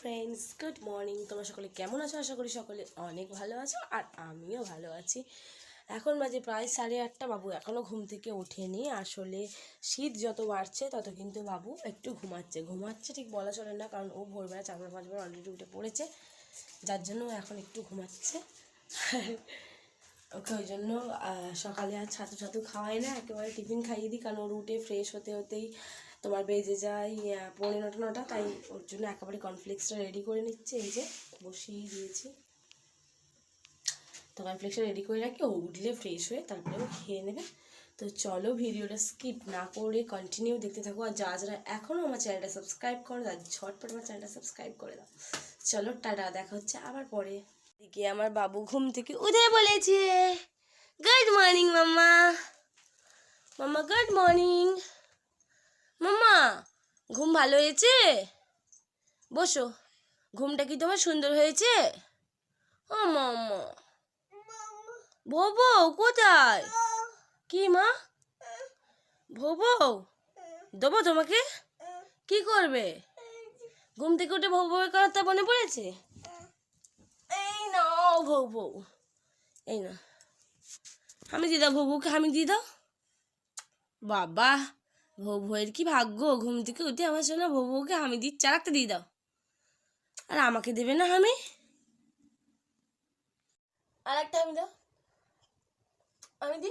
Friends good morning তোমরা সকলে কেমন আছো? আশা করি সকলে অনেক ভালো আছো আর আমিও ভালো আছি। এখন বাজে প্রায় সাড়ে আটটা। বাবু এখনও ঘুম থেকে ওঠেনি। আসলে শীত যত বাড়ছে, তত কিন্তু বাবু একটু ঘুমাচ্ছে। ঘুমাচ্ছে ঠিক বলা চলে না, কারণ ও ভোরবেলা চারবার পাঁচবার অলরেডি উঠে পড়েছে। যার জন্য এখন একটু ঘুমাচ্ছে। ওকে ওই জন্য সকালে আর ছাতু ছাতু খাওয়াই না। একেবারে টিফিন খাইয়ে দিই, কারণ ওর উঠে ফ্রেশ হতে হতেই তোমার বেজে যায় আহ, নটা নটা তাই ওর জন্য একেবারে কর্নফ্লেক্সটা রেডি করে নিচ্ছে। এই যে বসিয়ে দিয়েছি। তো কর্নফ্লেক্সটা রেডি করে রাখি ও উঠলে ফ্রেশ হয়ে তারপরে ও খেয়ে নেবে। তো চলো ভিডিওটা স্কিপ না করে কন্টিনিউ দেখতে থাকো। আর যা যারা এখনও আমার চ্যানেলটা সাবস্ক্রাইব করো তার ঝটপট আমার চ্যানেলটা সাবস্ক্রাইব করে দাও। চলো টাটা দেখা হচ্ছে আবার পরে। দিকে আমার বাবু ঘুম থেকে উঠে বলেছে good morning mamma. Mamma good morning mamma, ঘুম ভালো হয়েছে? বসো, ঘুমটা কি তোমার সুন্দর হয়েছে? ও মাম্মা। ভোবো, কোথায়? কি মা? ভোবো, দেবো তোমাকে? কি করবে? ঘুম থেকে উঠে ভৌ ভৌ কথা মনে পড়েছে? এই না ভৌ ভৌ এই না আমি দিয়ে দাও ভৌ ভৌকে আমি দিয়ে দাও। বাবা ভৌ ভৌয়ের কি ভাগ্য? ঘুম থেকে উঠে আমার জন্য ভৌ বউকে চার একটা দিয়ে দাও। আর আমাকে দেবে না আমি আর একটা আমি দাও। আমি দি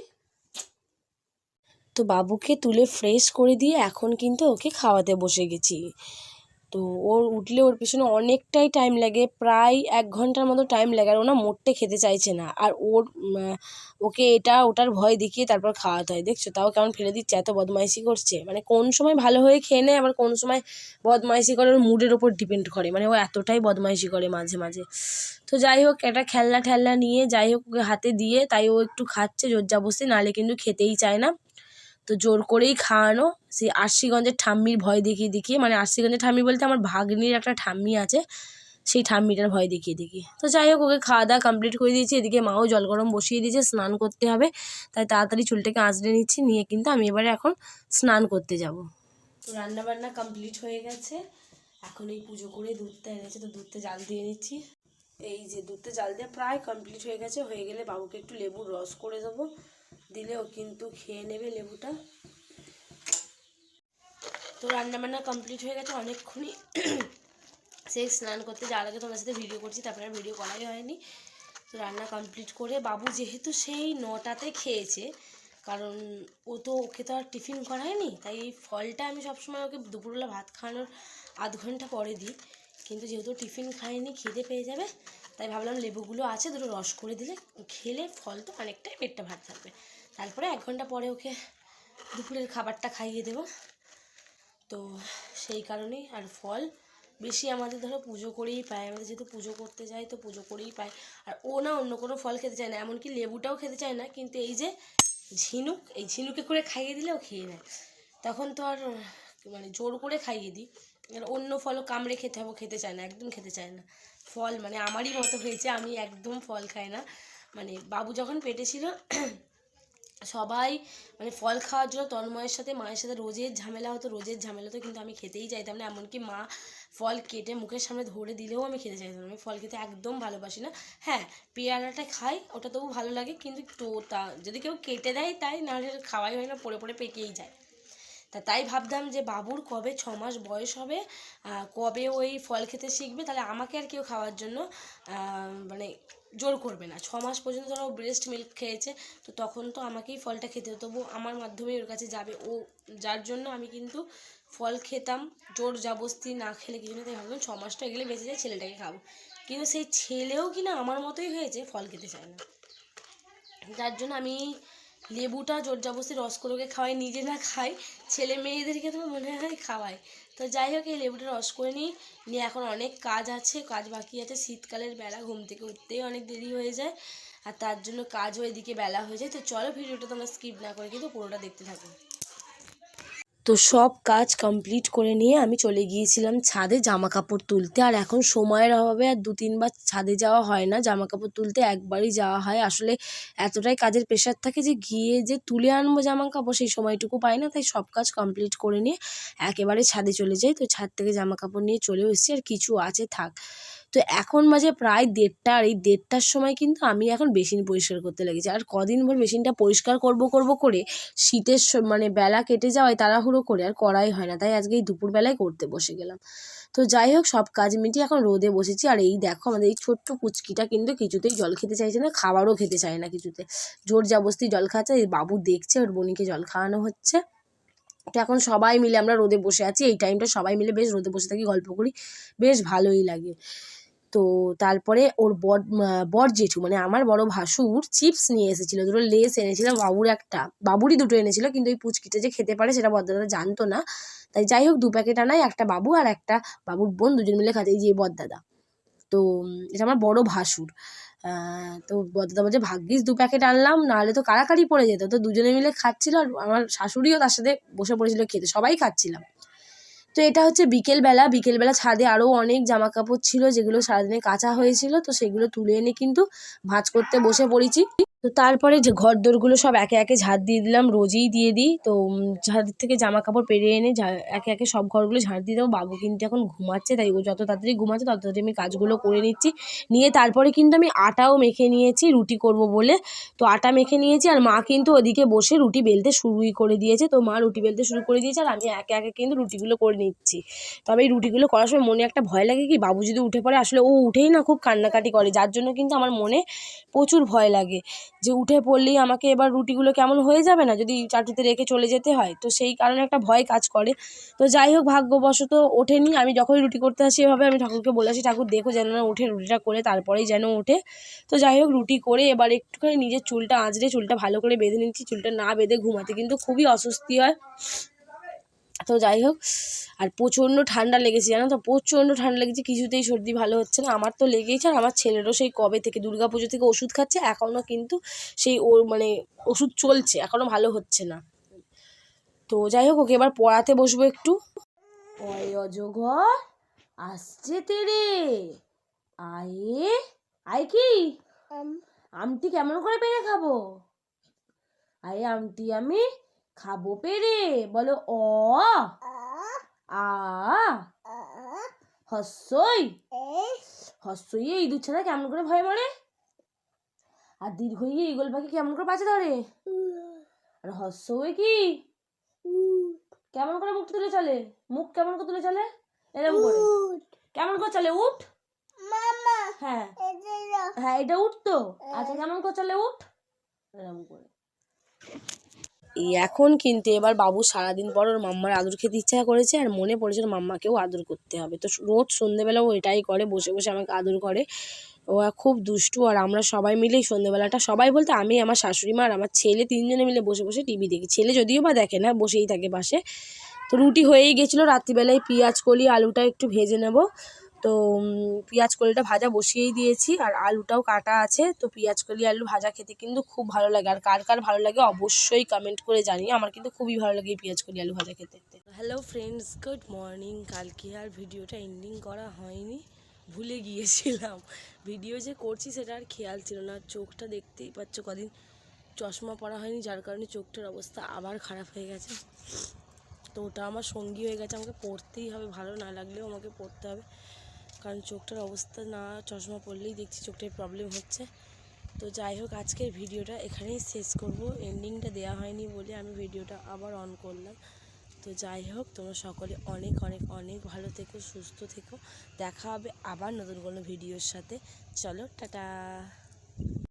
তো বাবুকে তুলে ফ্রেশ করে দিয়ে এখন কিন্তু ওকে খাওয়াতে বসে গেছি। তো ওর উঠলে ওর পিছনে অনেকটাই টাইম লাগে, প্রায় এক ঘণ্টার মতো টাইম লাগে, আর ও না মোটে খেতে চাইছে না। আর ওর ওকে এটা ওটার ভয় দেখিয়ে তারপর খাওয়াতে হয়। দেখছ? তাও কেমন ফেলে দিচ্ছে, এত বদমাইশি করছে। মানে কোন সময় ভালো হয়ে খেয়ে নেয়, আবার কোন সময় বদমাইশি করে ওর মুডের ওপর ডিপেন্ড করে। মানে ও এতটাই বদমাইশি করে মাঝে মাঝে। তো যাই হোক, একটা খেলনা ঠেলনা নিয়ে যাই হোক ওকে হাতে দিয়ে, তাই ও একটু খাচ্ছে জোর জাবস্তি নাহলে কিন্তু খেতেই চায় না। তো জোর করেই খাওয়ানো। সেই আরশিগঞ্জের ঠাম্মির ভয় দেখিয়ে দেখিয়ে মানে আরশিগঞ্জের ঠাম্মি বলতে আমার ভাগ্নির একটা ঠাম্মি আছে, সেই ঠাম্মিটার ভয় দেখিয়ে দেখিয়ে। তো যাই হোক, ওকে খাওয়া দাওয়া কমপ্লিট করে দিয়েছি। এদিকে মাও জল গরম বসিয়ে দিয়েছে, স্নান করতে হবে। তাই তাড়াতাড়ি চুলটাকে আঁচড়ে নিচ্ছি, নিয়ে কিন্তু আমি এবারে এখন স্নান করতে যাব। তো রান্না বান্না কমপ্লিট হয়ে গেছে। এখন এই পুজো করে দুধটা এনেছে, তো দুধটা জাল দিয়ে নিচ্ছি। এই যে দুধটা জাল দেওয়া প্রায় কমপ্লিট হয়ে গেছে। হয়ে গেলে বাবুকে একটু লেবুর রস করে দেবো। দিলে ও কিন্তু খেয়ে নেবে লেবুটা। তো রান্না বান্না কমপ্লিট হয়ে গেছে অনেকক্ষণই। সেই স্নান করতে যাওয়ার আগে তোমার সাথে ভিডিও করছি, তারপরে ভিডিও করাই হয়নি। তো রান্না কমপ্লিট করে বাবু যেহেতু সেই নটাতে খেয়েছে, কারণ ও তো ওকে তো আর টিফিন করায়নি, তাই এই ফলটা আমি সবসময় ওকে দুপুরবেলা ভাত খাওয়ানোর আধ ঘণ্টা পরে দিই। কিন্তু যেহেতু টিফিন খায়নি, খিদে পেয়ে যাবে, তাই ভাবলাম লেবুগুলো আছে, দুটো রস করে দিলে খেলে ফল তো অনেকটাই পেটটা ভাত থাকবে। তারপরে এক ঘণ্টা পরে ওকে দুপুরের খাবারটা খাইয়ে দেবো। তো সেই কারণেই আর ফল বেশি আমাদের ধরো পুজো করেই পায়, আমাদের যেহেতু পুজো করতে যাই তো পুজো করেই পায়। আর ও না অন্য কোনো ফল খেতে চায় না, এমনকি লেবুটাও খেতে চায় না, কিন্তু এই যে ঝিনুক, এই ঝিনুকে করে খাইয়ে দিলে ও খেয়ে নেয়। তখন তো আর মানে জোর করে খাইয়ে দিই। অন্য ফলও কামড়ে খেতে হবে খেতে চায় না, একদম খেতে চায় না। ফল মানে আমারই মতো হয়েছে, আমি একদম ফল খাই না। মানে বাবু যখন পেটে ছিল সবাই মানে ফল খাওয়ার জন্য তন্ময়ের সাথে, মায়ের সাথে রোজের ঝামেলা হতো, রোজের ঝামেলা হতো, কিন্তু আমি খেতেই চাইতাম না। এমনকি মা ফল কেটে মুখের সামনে ধরে দিলেও আমি খেতে চাইতাম আমি ফল খেতে একদম ভালোবাসি না। হ্যাঁ পেয়ারাটা খাই, ওটা তবু ভালো লাগে, কিন্তু তো তা, যদি কেউ কেটে দেয় তাই, নাহলে খাওয়াই হয় না, পড়ে পড়ে পেকেই যায়। তা তাই ভাবতাম যে বাবুর কবে ছ মাস বয়স হবে কবে ওই ফল খেতে শিখবে, তাহলে আমাকে আর কেউ খাওয়ার জন্য মানে জোর করবে না। ছ মাস পর্যন্ত ধরো ব্রেস্ট মিল্ক খেয়েছে, তো তখন তো আমাকেই ফলটা খেতে হতো। তবু আমার মাধ্যমেই ওর কাছে যাবে। ও, যার জন্য আমি কিন্তু ফল খেতাম, জোর জাবস্তি না খেলে কিছু না, তাই ভাবলাম ছ মাসটা গেলে বেঁচে যায় ছেলেটাকে খাব। কিন্তু সেই ছেলেও কিনা আমার মতোই হয়েছে, ফল খেতে চায় না। যার জন্য আমি লেবুটা জোর জাবস্তি রস করে খাওয়াই, নিজে না খাই, ছেলে মেয়েদেরকে তো মনে হয় খাওয়াই। তো যাই হোক, এই লেবুটা রস করে নিই। নিয়ে এখন অনেক কাজ আছে, কাজ বাকি আছে। শীতকালের বেলা ঘুম থেকে উঠতেই অনেক দেরি হয়ে যায়, আর তার জন্য কাজও এদিকে বেলা হয়ে যায়। তো চলো ভিডিওটা তোমরা স্কিপ না করে কিন্তু পুরোটা দেখতে থাকো। তো সব কাজ কমপ্লিট করে নিয়ে আমি চলে গিয়েছিলাম ছাদে জামা কাপড় তুলতে। আর এখন সময়ের অভাবে আর দু তিনবার ছাদে যাওয়া হয় না। জামা কাপড় তুলতে একবারই যাওয়া হয়। আসলে এতটাই কাজের প্রেশার থাকে যে গিয়ে যে তুলে আনব জামা কাপড় সেই সময়টুকু পাই না। তাই সব কাজ কমপ্লিট করে নিয়ে একেবারে ছাদে চলে যাই। তো ছাদ থেকে জামা কাপড় নিয়ে চলেও এসেছি। আর কিছু আছে থাক। তো এখন মাঝে প্রায় দেড়টা আর এই দেড়টার সময় কিন্তু আমি এখন বেসিন পরিষ্কার করতে লেগেছি। আর কদিন ভর বেসিনটা পরিষ্কার করব করব করে শীতের মানে বেলা কেটে যাওয়ায় তাড়াহুড়ো করে আর করাই হয় না। তাই আজকে এই দুপুরবেলায় করতে বসে গেলাম। তো যাই হোক, সব কাজ মিটিয়ে এখন রোদে বসেছি। আর এই দেখো আমাদের এই ছোট্ট পুচকিটা কিন্তু কিছুতেই জল খেতে চাইছে না, খাবারও খেতে চায় না কিছুতে। জোর জাবস্তি জল খাচ্ছে বাবু দেখছে, ওর বোনিকে জল খাওয়ানো হচ্ছে। তো এখন সবাই মিলে আমরা রোদে বসে আছি। এই টাইমটা সবাই মিলে বেশ রোদে বসে থাকি, গল্প করি। বেশ ভালোই লাগে। তো তারপরে ওর বর বর জেঠু মানে আমার বড় ভাসুর চিপস নিয়ে এসেছিল। দুটো লেস এনেছিল, বাবুর একটা, বাবুরই দুটো এনেছিল, কিন্তু ওই পুচকিটা যে খেতে পারে সেটা বদ্দাদা জানতো না। তাই যাই হোক, দু প্যাকেট আনাই, একটা বাবু আর একটা বাবুর বোন, দুজন মিলে খাতে যে বদ্দাদা। তো এটা আমার বড় ভাসুর। তো বদ্দাদা বলছে, ভাগ্যিস দু প্যাকেট আনলাম, নাহলে তো কারাকারি পড়ে যেত। তো দুজনে মিলে খাচ্ছিল আর আমার শাশুড়িও তার সাথে বসে পড়েছিল খেতে, সবাই খাচ্ছিলাম। তো এটা হচ্ছে বিকেলবেলা। বিকেলবেলা ছাদে আরও অনেক জামা কাপড় ছিল যেগুলো সারাদিনে কাচা হয়েছিল, তো সেগুলো তুলে এনে কিন্তু ভাঁজ করতে বসে পড়েছি। তো তারপরে যে ঘর দোরগুলো সব একে একে ঝাড় দিয়ে দিলাম, রোজই দিয়ে দিই। তো ঝাড় থেকে জামা কাপড় পেরিয়ে এনে একে একে সব ঘরগুলো ঝাড় দিয়ে দেবো। বাবু কিন্তু এখন ঘুমাচ্ছে, তাই ও যত তাড়াতাড়ি ঘুমাচ্ছে তত তাড়াতাড়ি আমি কাজগুলো করে নিচ্ছি। নিয়ে তারপরে কিন্তু আমি আটাও মেখে নিয়েছি, রুটি করব বলে। তো আটা মেখে নিয়েছি আর মা কিন্তু ওদিকে বসে রুটি বেলতে শুরুই করে দিয়েছে। তো মা রুটি বেলতে শুরু করে দিয়েছে আর আমি একে একে কিন্তু রুটিগুলো করে নিচ্ছি। তবে এই রুটিগুলো করার সময় মনে একটা ভয় লাগে কি, বাবু যদি উঠে পড়ে আসলে ও উঠেই না খুব কান্নাকাটি করে। যার জন্য কিন্তু আমার মনে প্রচুর ভয় লাগে। যে উঠে পড়লেই আমাকে এবার রুটিগুলো কেমন হয়ে যাবে না? যদি চাটুতে রেখে চলে যেতে হয়। তো সেই কারণে একটা ভয় কাজ করে। তো যাই হোক, ভাগ্যবশত ওঠেনি। আমি যখনই রুটি করতে আসি এভাবে আমি ঠাকুরকে বলে আসি, ঠাকুর, দেখো যেন না উঠে রুটিটা করে, তারপরেই যেন ওঠে। তো যাই হোক, রুটি করে এবার একটুখানি নিজের চুলটা আঁচড়ে, চুলটা ভালো করে বেঁধে নিচ্ছি। চুলটা না বেঁধে ঘুমাতে কিন্তু খুবই অস্বস্তি হয়। তো যাই হোক আর প্রচণ্ড ঠান্ডা লেগেছে জানো তো প্রচণ্ড ঠান্ডা লেগেছে কিছুতেই সর্দি ভালো হচ্ছে না। আমার তো লেগেইছে আর আমার ছেলেরও সেই কবে থেকে দুর্গা পুজো থেকে ওষুধ খাচ্ছে এখনও কিন্তু সেই ওর মানে ওষুধ চলছে এখনও ভালো হচ্ছে না। তো যাই হোক ওকে এবার পড়াতে বসবো একটু। ওই অজগর আসছে তেরে। আয়ে আয় কি? আমটি কেমন করে পেরে খাব? আয়ে আমটি আমি খাব পেরে? বলো অ। আ। হস্যই। হস্যই এই দুধ ছাড়া কেমন করে ভয় মরে? আর দীর্ঘ ইয়ে ইগল পাখি কেমন করে বাঁচে ধরে? আর হস্যই কি? কেমন করে মুখ তুলে চলে? মুখ কেমন করে তুলে চলে? এরকম করে। কেমন করে চলে উঠ হ্যাঁ। হ্যাঁ এটা উঠ তো। আচ্ছা কেমন করে চলে উঠ এরকম করে। এখন কিন্তু এবার বাবু সারাদিন পর ওর মাম্মার আদর খেতে ইচ্ছা করেছে আর মনে পড়েছে ওর মাম্মাকেও আদর করতে হবে। তো রোজ সন্ধেবেলা ও এটাই করে, বসে বসে আমাকে আদর করে। ও খুব দুষ্টু আর আমরা সবাই মিলেই সন্ধেবেলাটা সবাই বলতে আমি, আমার শাশুড়ি মা আর আমার ছেলে তিনজনে মিলে বসে বসে টিভি দেখি। ছেলে যদিও বা দেখে না, বসেই থাকে পাশে। তো রুটি হয়েই গেছিল, রাত্রিবেলায় পেঁয়াজ কলি, আলুটা একটু ভেজে নেব। তো পেঁয়াজ কলিটা ভাজা বসিয়েই দিয়েছি আর আলুটাও কাটা আছে। তো পেঁয়াজ কলি, আলু ভাজা খেতে কিন্তু খুব ভালো লাগে আর কার কার ভালো লাগে অবশ্যই কমেন্ট করে জানিয়ে আমার কিন্তু খুবই ভালো লাগে এই পেঁয়াজ কলি, আলু ভাজা খেতে। হ্যালো ফ্রেন্ডস গুড মর্নিং কালকে আর ভিডিওটা এন্ডিং করা হয়নি, ভুলে গিয়েছিলাম। ভিডিও যে করছি সেটা আর খেয়াল ছিল না। চোখটা দেখতেই পাচ্ছ কদিন চশমা পরা হয়নি, যার কারণে চোখটার অবস্থা আবার খারাপ হয়ে গেছে। তো ওটা আমার সঙ্গী হয়ে গেছে, আমাকে পড়তেই হবে। ভালো না লাগলেও আমাকে পড়তে হবে। কারণ চোখটার অবস্থা না, চশমা পড়লেই দেখছি চোখটায় প্রবলেম হচ্ছে। তো যাই হোক, আজকের ভিডিওটা এখানেই শেষ করব। এন্ডিংটা দেওয়া হয়নি বলে আমি ভিডিওটা আবার অন করলাম। তো যাই হোক, তোমরা সকলে অনেক অনেক অনেক ভালো থেকো, সুস্থ থেকো। দেখা হবে আবার নতুন কোনো ভিডিওর সাথে। চলো, টাটা!